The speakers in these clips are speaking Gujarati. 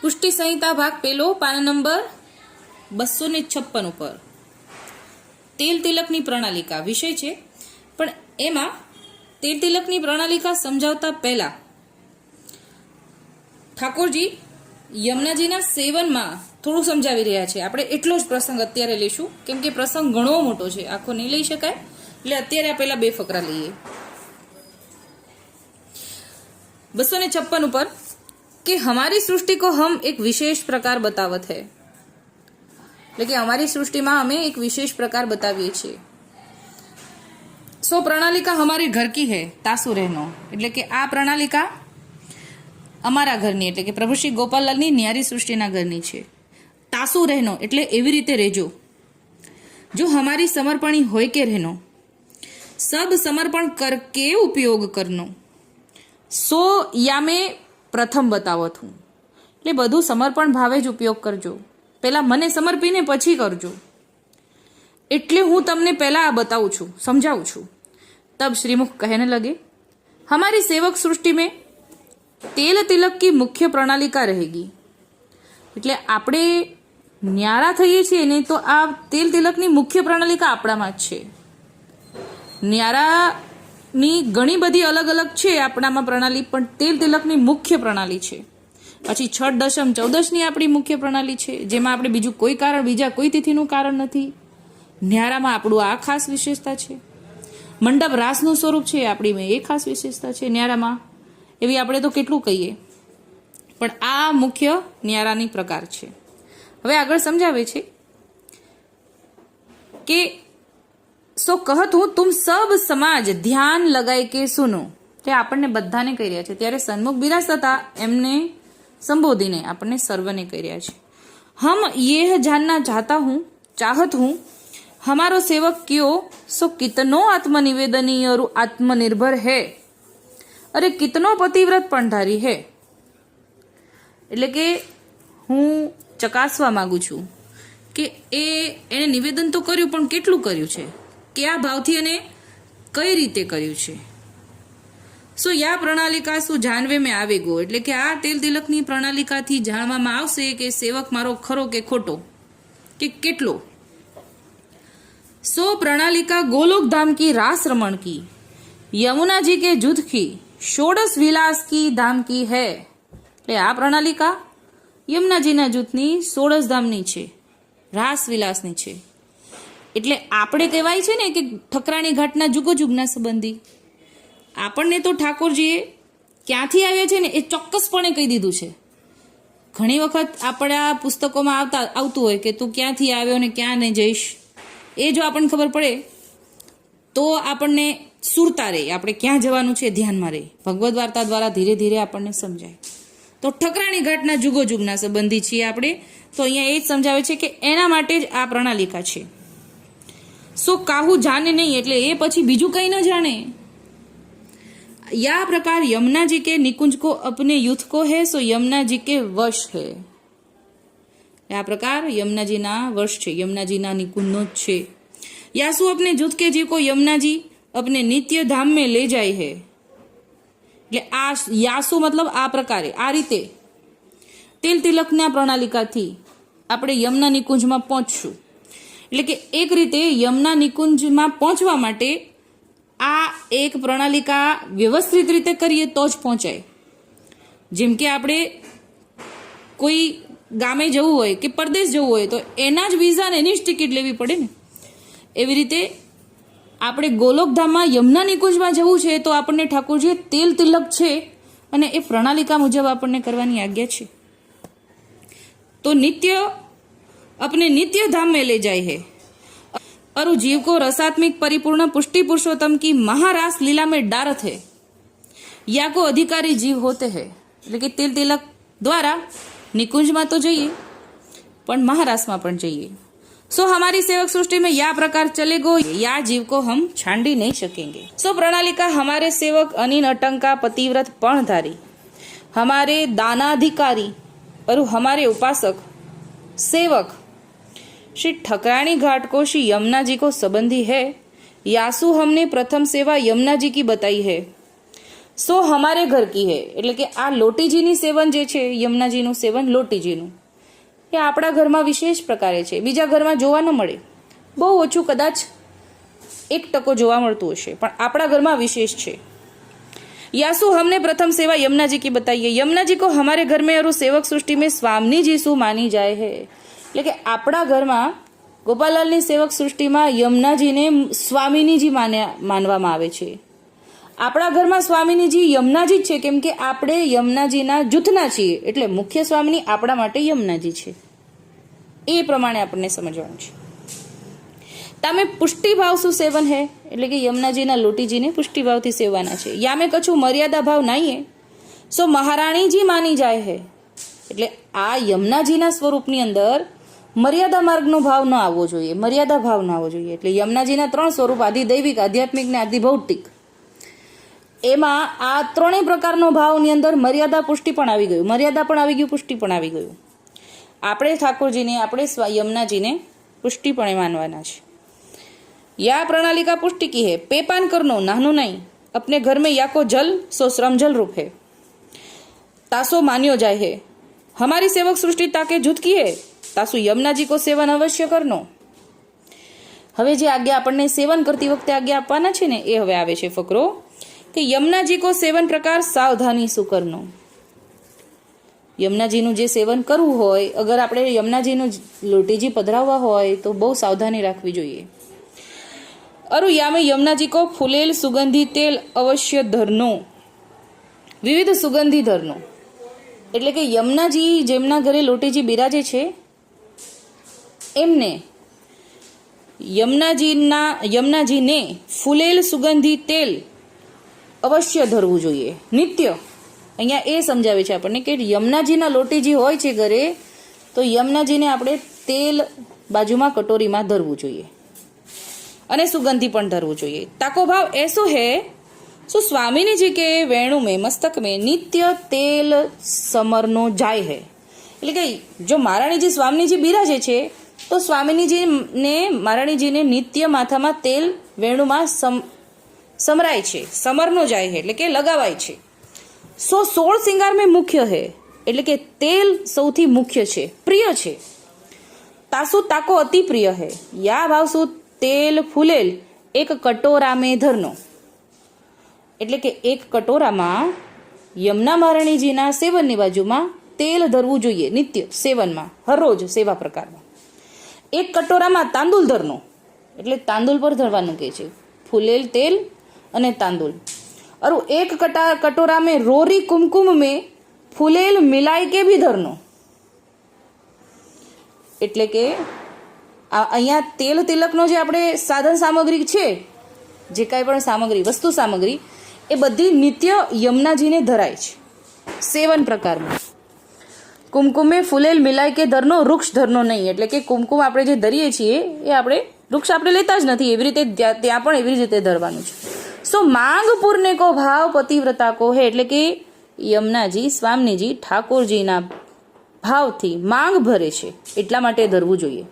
પુષ્ટિ સંહિતા ભાગ પેલો પાના નંબર બસો ને છપ્પન ઉપર. તેલ તિલકની પ્રણાલિકા, વિષય છે. પણ એમાં તેલ તિલકની પ્રણાલિકા સમજાવતા પહેલા ઠાકોરજી યમુનાજીના સેવનમાં થોડું સમજાવી રહ્યા છે. આપણે એટલો જ પ્રસંગ અત્યારે લઈશું. કેમ કે પ્રસંગ ઘણો મોટો છે. આખો નહીં લઈ શકાય. એટલે અત્યારે આ પહેલા બે ફકરા લઈએ. બસો ને છપ્પન ઉપર कि हमारी सृष्टि को हम एक विशेष प्रकार बतावत है એટલે કે અમારી સૃષ્ટિમાં અમે એક વિશેષ પ્રકાર બતાવીએ છીએ સો પ્રણાલિકા હમારી ઘર કી હે તાસુ રહેનો એટલે કે આ પ્રણાલિકા અમારા ઘરની એટલે કે પ્રભુ શ્રી ગોપાલલાલની ન્યારી સૃષ્ટિના ઘરની છે તાસુ રહેનો એટલે એવી રીતે રહેજો જો હમારી સમર્પણી હોય કે રહેનો સબ સમર્પણ કરકે ઉપયોગ કરનો સો યામે પ્રથમ બતાવો છું. એટલે બધું સમર્પણ ભાવે જ ઉપયોગ કરજો. પહેલાં મને સમર્પીને પછી કરજો. એટલે હું તમને પહેલાં આ બતાવું છું, સમજાવું છું. તબ શ્રીમુખ કહેને લગે, હમારી સેવક સૃષ્ટિ મેં તેલ તિલક કી મુખ્ય પ્રણાલિકા રહેગી. એટલે આપણે ન્યારા થઈએ છીએ ને તો આ તેલ તિલકની મુખ્ય પ્રણાલિકા આપણામાં જ છે. ન્યારા ન્યારાની ઘણી બધી અલગ અલગ છે આપણામાં પ્રણાલી, પણ તેલ તિલકની મુખ્ય પ્રણાલી છે. પછી છઠ, દશમ, ચૌદશની આપણી મુખ્ય પ્રણાલી છે, જેમાં આપણે બીજું કોઈ કારણ, બીજા કોઈ તિથિનું કારણ નથી. ન્યારામાં આપણું આ ખાસ વિશેષતા છે. મંડપ રાસનું સ્વરૂપ છે, આપણી એ ખાસ વિશેષતા છે ન્યારામાં. એવી આપણે તો કેટલું કહીએ. પણ આ મુખ્ય ન્યારાની પ્રકાર છે. હવે આગળ સમજાવે છે કે સો કહત હું તુમ સબ સમાજ ધ્યાન લગાય કે સુનો? તે આપણને બધાને કહી રહ્યા છે. ત્યારે સન્મુખ બિરાસ હતા, એમને સંબોધીને આપણને સર્વને કહી રહ્યા છે. હમ યેહ જાનના જાતા હું, ચાહત હું, હમારો સેવક કયો, સો કિતનો આત્મનિવેદનીય આત્મનિર્ભર હે? અરે કિતનો પતિવ્રત પંઢારી હે? એટલે કે હું ચકાસવા માગું છું કે એ એણે નિવેદન તો કર્યું, પણ કેટલું કર્યું છે? કયા ભાવથી અને કઈ રીતે કર્યું છે? સો યા પ્રણાલિકા શું જાણવે મેં આવે ગો? એટલે કે આ તેલ તિલકની પ્રણાલિકાથી જાણવામાં આવશે કે સેવક મારો ખરો કે ખોટો? કે કેટલો? સો પ્રણાલિકા ગોલોક ધામ કી રાસ રમણ કી યમુનાજી કે જુથ કી, ષોડશ વિલાસ કી ધામ કી હે. એટલે આ પ્રણાલિકા યમુનાજીના જૂથની સોળસ ધામની છે, રાસ વિલાસની છે. એટલે આપણે કહેવાય છે ને કે ઠકરાણી ઘાટના જુગો જુગના સંબંધી. આપણને તો ઠાકોરજીએ ક્યાંથી આવ્યા છે ને એ ચોક્કસપણે કહી દીધું છે. ઘણી વખત આપણા પુસ્તકોમાં આવતા, આવતું હોય કે તું ક્યાંથી આવ્યો ને ક્યાં નહીં જઈશ, એ જો આપણને ખબર પડે, તો આપણને સુરતા રહે. આપણે ક્યાં જવાનું છે ધ્યાનમાં રહે. ભગવદ્ વાર્તા દ્વારા ધીરે ધીરે આપણને સમજાય. તો ઠકરાણી ઘાટના જુગો જુગના સંબંધી છીએ આપણે. તો અહીંયા એ જ સમજાવે છે કે એના માટે જ આ પ્રણાલિકા છે. સો કાહું જાણે નહીં એટલે એ પછી બીજું કંઈ ન જાણે. યા પ્રકાર યમુનાજી કે નિકુંજ કો અપને યુથ કો હે, સો યમુનાજી કે વશ હે. આ પ્રકાર યમુનાજીના વશ છે યમુનાજીના નિકુંજનો જ છે. યાસુ અપને જૂથ કે જીવ કો યમુનાજી અપને નિત્ય ધામ મેં લઈ જાય હે? એટલે આ યાસુ મતલબ? આ પ્રકારે, આ રીતે. તેલ તિલકના પ્રણાલિકાથી આપણે યમુના નિકુંજમાં પહોંચશું. એટલે કે એક રીતે યમના નિકુંજમાં પહોંચવા માટે આ એક પ્રણાલિકા વ્યવસ્થિત રીતે કરીએ તો જ પહોંચાય. જેમ કે આપણે કોઈ ગામે જવું હોય કે પરદેશ જવું હોય તો એના જ વિઝા એની જ ટિકિટ લેવી પડે ને. એવી રીતે આપણે ગોલોકધામમાં યમુના નિકુંજમાં જવું છે તો આપણને ઠાકોરજીએ તેલ તિલક છે અને એ પ્રણાલિકા મુજબ આપણને કરવાની આજ્ઞા છે. તો નિત્ય अपने नित्य धाम में ले जाए है और जीव को रसात्मिक परिपूर्ण पुष्टि पुरुषोत्तम की महारास लीला में डारत है या को अधिकारी जीव होते हैं એટલે કે તેલ તિલક દ્વારા નિકુંજમાં તો જઈએ પણ મહારાસમાં પણ જઈએ सो हमारी सेवक सृष्टि में या प्रकार चलेगो या जीव को हम छांडी नहीं सकेंगे सो प्रणालिका हमारे सेवक अनिन अटंका पतिव्रत पणधारी हमारे दानाधिकारी और हमारे उपासक सेवक श्री ठकरानी घाट को श्री यमुना जी को संबंधी है यासु हमने प्रथम सेवा यमुना जी की बताई है સો હમારે ઘર કી હે એટલે કે આ લોટીજીની સેવન જે છે યમુનાજીનું સેવન લોટીજીનું એ આપણા ઘરમાં વિશેષ પ્રકારે છે બીજા ઘરમાં જોવા ન મળે બહુ ઓછું કદાચ એક ટકો જોવા મળતું હશે પણ આપણા ઘરમાં વિશેષ છે यासु हमने प्रथम सेवा यमुना जी की बताई है यमुना जी को हमारे घर में और उस सेवक सृष्टि में स्वामी जी શું માની જાય है એટલે કે આપણા ઘરમાં ગોપાલાલની સેવક સૃષ્ટિમાં યમુનાજીને સ્વામીનીજી માને, માનવામાં આવે છે. આપણા ઘરમાં સ્વામીનીજી યમુનાજી જ છે, કેમ કે આપણે યમુનાજીના જૂથના છીએ, એટલે મુખ્ય સ્વામીની આપણા માટે યમુનાજી છે. એ પ્રમાણે આપણને સમજવાનું છે. તમે પુષ્ટિભાવ શું સેવન હે? એટલે કે યમુનાજીના લોટીજીને પુષ્ટિભાવથી સેવવાના છે. યામે કછું મર્યાદા ભાવ નહીં સો મહારાણીજી માની જાય હે. એટલે આ યમુનાજીના સ્વરૂપની અંદર મર્યાદા માર્ગનો ભાવ ન આવવો જોઈએ, મર્યાદા ભાવ ન આવવો જોઈએ. એટલે યમુનાજીના ત્રણ સ્વરૂપ આધિદૈવિક આધ્યાત્મિક ને આધિભૌતિક એમાં આ ત્રણેય પ્રકારનો ભાવની અંદર મર્યાદા પુષ્ટિ પણ આવી ગયું. મર્યાદા પણ આવી ગયું, પુષ્ટિ પણ આવી ગયું. આપણે ઠાકોરજીને, આપણે યમુનાજીને પુષ્ટિ પણ માનવાના છે. યા પ્રણાલિકા પુષ્ટિ કી હે પેપાન કરનો નાનું નહીં. અપને ઘર મેં યાકો જલ, સો શ્રમજલ રૂપ. હે તાસો માન્યો જાય હે. હમારી સેવક સૃષ્ટિ તાકે જુદકી હે તાસુ યમનાજી કો સેવન અવશ્ય કરનો. હવે જે આજ્ઞા આપણને સેવન કરતી વખતે આજ્ઞા આપવાના છે ને, એ હવે આવે છે ફકરો, કે યમનાજી કો સેવન પ્રકાર સાવધાની સુકરનો યમનાજીનું જે સેવન કરવું હોય, અગર આપણે યમનાજીનું લોટીજી પધરાવવા હોય, તો બહુ સાવધાની રાખવી જોઈએ. અરુ યામે યમનાજી કો ફૂલેલ સુગંધી તેલ અવશ્ય ધરનો. વિવિધ સુગંધી ધરનો. એટલે કે યમનાજી જેમના ઘરે લોટીજી બિરાજે છે એમને યમનાજીના, યમનાજીને ફૂલેલ સુગંધી તેલ અવશ્ય ધરવું જોઈએ. નિત્ય. અહીંયા એ સમજાવે છે આપણને કે યમુનાજીના લોટીજી હોય છે ઘરે, તો યમનાજીને આપણે તેલ બાજુમાં કટોરીમાં ધરવું જોઈએ. અને સુગંધી પણ ધરવું જોઈએ. તાકો ભાવ એસો હે શું સ્વામીનીજી કે વેણુ મેં, મસ્તક મેં, નિત્ય તેલ સમરનો જાય હે. એટલે કે જો મહારાણીજી સ્વામીજી બિરાજે છે તો સ્વામિનીજીને મહારાણીજીને નિત્ય માથામાં તેલ વેણુમાં સમ, સમરાય છે. સમરનો જાય છે એટલે કે લગાવાય છે. સો સોળ સિંગાર મેં મુખ્ય હે, એટલે કે તેલ સૌથી મુખ્ય છે. પ્રિય છે. તાસુ તાકો અતિ પ્રિય હે. યા ભાવસુ તેલ ફૂલેલ, એક કટોરા મેં ધરનો. એટલે કે એક કટોરામાં યમુના મહારાણીજીના સેવનની બાજુમાં તેલ ધરવું જોઈએ, નિત્ય સેવનમાં હરરોજ સેવા પ્રકારમાં. એક કટોરામાં તાંદુલ ધરનો. એટલે તાંદુલ પર ધરવાનું કહે છે. ફૂલેલ તેલ અને તાંદુલ અરુ એક કટા કટોરા મેં રોરી કુમકુમ મેં ફૂલેલ મિલાઈ કે બી ધરનો. એટલે કે અહીંયા તેલ તિલકનો જે આપણે સાધન સામગ્રી છે, જે કાંઈ પણ સામગ્રી, વસ્તુ સામગ્રી, એ બધી નિત્ય યમુનાજીને ધરાય છે. સેવન પ્રકારમાં. કુમકુમે ફૂલેલ મિલાય કે ધરનો, વૃક્ષ ધરનો નહીં. એટલે કે કુમકુમ આપણે જે ધરીએ છીએ, એ આપણે વૃક્ષ આપણે લેતા જ નથી. એવી રીતે ત્યાં પણ એવી રીતે ધરવાનું છે. સો માંગ પૂરને કો ભાવ પતિવ્રતા કો હે. એટલે કે યમનાજી, સ્વામીજી ઠાકોરજીના ભાવથી માંગ ભરે છે. એટલા માટે ધરવું જોઈએ.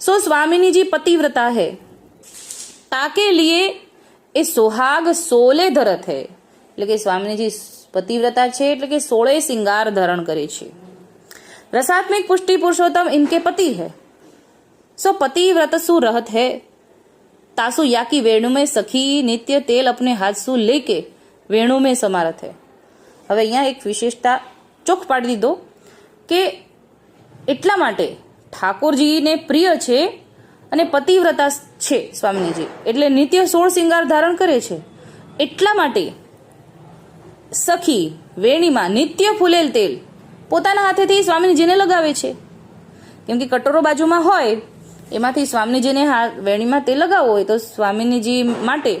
સો સ્વામીની જે પતિવ્રતા હે. તાકે લીએ એ સોહાગ સોલે ધરત હે. એટલે કે સ્વામીની જે પતિવ્રતા છે, એટલે કે સોળે શિંગાર ધારણ કરે છે. रसात्मिक पुष्टि पुरुषोत्तम इनके पति है सो पतिव्रत सु रहत है तासु या की वेणु में सखी नित्य तेल अपने हाथ सु लेके વેણુ મેં સમારત હે હવે અહીંયા એક વિશેષતા ચોખ પાડી દીધો કે એટલા માટે ઠાકોરજીને પ્રિય છે અને પતિવ્રતા છે સ્વામીજી એટલે નિત્ય સોળ સિંગાર ધારણ કરે છે એટલા માટે સખી વેણીમાં નિત્ય ફૂલેલ તેલ પોતાના હાથેથી સ્વામીજીને લગાવે છે. કેમ કે કટોરો બાજુમાં હોય, એમાંથી સ્વામીજીને વેણીમાં તેલ લગાવવો હોય તો સ્વામીજી માટે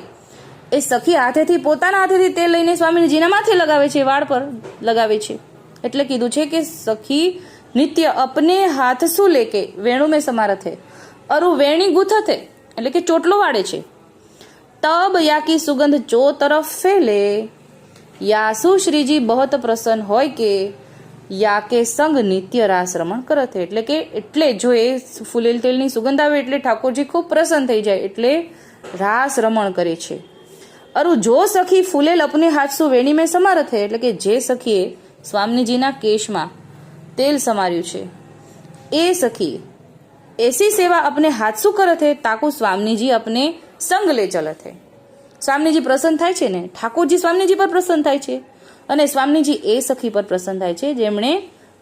એ સખી હાથેથી, પોતાના હાથેથી તેલ લઈને સ્વામીજીના માથે લગાવે છે, વાળ પર લગાવે છે. એટલે કીધું છે કે સખી નિત્ય અપને હાથ શું લે કે વેણુ મેં સમારથ થે. અરુ વેણી ગુથથે એટલે કે ચોટલો વાળે છે. તબ યાકી સુગંધ ચો તરફ ફેલે. યાસુ શ્રીજી બહત પ્રસન્ન હોય કે યા કે સંગ નિત્ય રાસ રમણ કરત એટલે કે એટલે જો એ ફૂલેલ તેલની સુગંધ આવે એટલે ઠાકોરજી ખૂબ પ્રસન્ન થઈ જાય એટલે રાસ રમણ કરે છે. અરુ જો સખી ફૂલેલ અપને હાથસુ વેણી મેં સમારથ હે એટલે કે જે સખીએ સ્વામીજીના કેશમાં તેલ સમાર્યું છે. એ સખી, એસી સેવા અપને હાથસુ કરત હે તાકુ સ્વામીજી અપને સંગ લે ચલત હે સ્વામીજી પ્રસન્ન થાય છે ને? ઠાકોરજી સ્વામીજી પર પ્રસન્ન થાય છે. અને સ્વામીજી એ સખી પર પ્રસન્ન થાય છે, જેમણે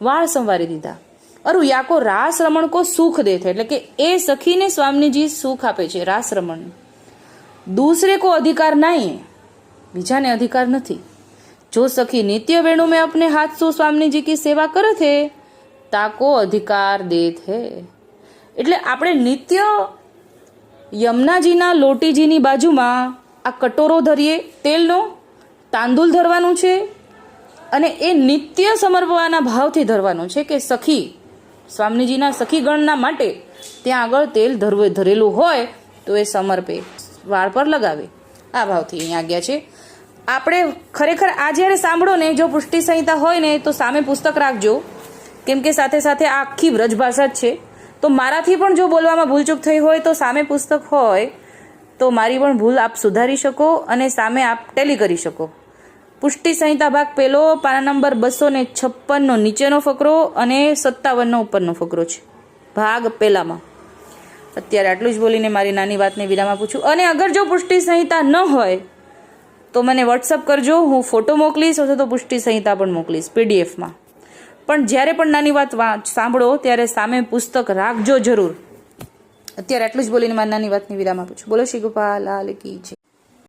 વાળ સંવારી દીધા. અરુ યાકો રાસ રમણ કો સુખ દે એટલે કે એ સખીને સ્વામીજી સુખ આપે છે રાસ રમણ દૂસરે કો અધિકાર નહીં બીજાને અધિકાર નથી. જો સખી નિત્ય વેણુ મેં અપને હાથ સો સ્વામીજી કી સેવા કરે છે તાકો અધિકાર દે છે એટલે આપણે નિત્ય યમુનાજીના લોટીજીની બાજુમાં આ કટોરો ધરીએ, તેલનો તાંદુલ ધરવાનું છે અને એ નિત્ય સમર્પવાના ભાવથી ધરવાનું છે કે સખી, સ્વામીજીના સખીગણના માટે ત્યાં આગળ તેલ ધરવે ધરેલું હોય તો એ સમર્પે, વાળ પર લગાવે. આ ભાવથી અહીં આજ્ઞા છે. આપણે ખરેખર આ જ્યારે સાંભળો ને, જો પુષ્ટિ સંહિતા હોય ને, તો સામે પુસ્તક રાખજો. કેમ કે સાથે સાથે આ આખી વ્રજભાષા જ છે. તો મારાથી પણ જો બોલવામાં ભૂલચૂક થઈ હોય તો સામે પુસ્તક હોય તો મારી પણ ભૂલ આપ સુધારી શકો અને સામે આપ ટેલી કરી શકો. પુષ્ટિ સંહિતા ભાગ પેલો પાના નંબર બસો ને છપ્પનનો નીચેનો ફકરો અને સત્તાવનનો ઉપરનો ફકરો છે. ભાગ પહેલામાં. અત્યારે આટલું જ બોલીને મારી નાની વાતને વિરામાં પૂછું અને અગર જો પુષ્ટિ સંહિતા ન હોય, તો મને વોટ્સઅપ કરજો. હું ફોટો મોકલીશ અથવા તો પુષ્ટિ સંહિતા પણ મોકલીશ પીડીએફમાં. પણ જ્યારે પણ નાની વાત સાંભળો, ત્યારે સામે પુસ્તક રાખજો જરૂર. અત્યારે આટલું જ બોલીને મારી નાની વાતની વિરામાં પૂછું બોલો શ્રી ગોપાલ, લાલ કી જય.